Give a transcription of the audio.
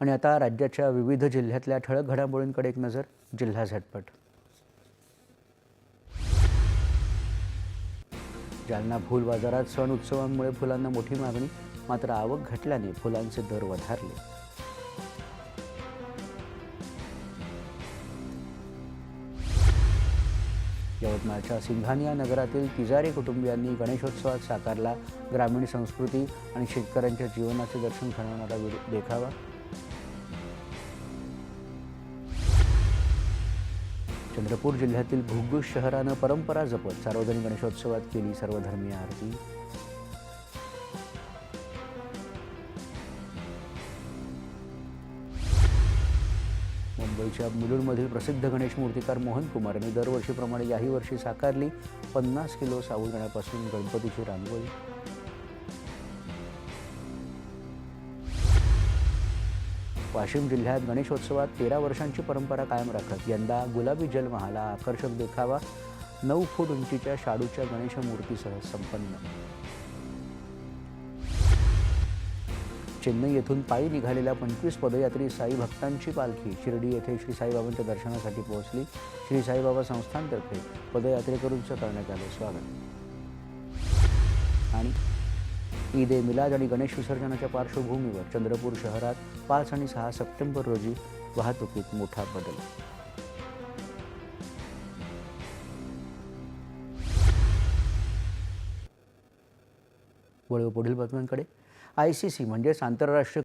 आणि आता राज्याच्या विविध जिल्ह्यातल्या ठळक घडामोडींकडे एक नजर जिल्हा झटपट. जालना फुल बाजारात सण उत्सवांमुळे फुलांना मोठी मागणी मात्र आवक घटल्याने फुलांचे दर वधारले. यवतमाळच्या सिंघानिया नगरातील तिजारी कुटुंबियांनी गणेशोत्सवात साकारला ग्रामीण संस्कृती आणि शेतकऱ्यांच्या जीवनाचे दर्शन घडवणारा देखावा. चंद्रपूर जिल्ह्यातील भुगुस शहरानं परंपरा जपत सार्वजनिक गणेशोत्सवात केली सर्वधर्मीय आरती. मुंबईच्या मुलुंडमधील प्रसिद्ध गणेश मूर्तिकार मोहन कुमार यांनी दरवर्षीप्रमाणे याही वर्षी साकारली पन्नास किलो साबुदाण्यापासून गणपतीची रांगोळी. वाशिम जिल्ह्यात गणेशोत्सवात तेरा वर्षांची परंपरा कायम राखत यंदा गुलाबी जलमहाला आकर्षक देखावा. नऊ फूट उंचीच्या शाडूच्या गणेश मूर्तीसह संपन्न. चेन्नई येथून पायी निघालेल्या पंचवीस पदयात्री साई भक्तांची पालखी शिर्डी येथे श्री साईबाबांच्या दर्शनासाठी पोहोचली. श्री साईबाबा संस्थानतर्फे पदयात्रेकरूंचं करण्यात आलं स्वागत. आणि ईद ए मिलाद आणि गणेश विसर्जनाच्या पार्श्वभूमीवर चंद्रपूर शहरात पाच आणि सहा सप्टेंबर रोजी वाहतुकीत मोठा बदल. वळू पुढील बातम्यांकडे. आय सी सी म्हणजेच आंतरराष्ट्रीय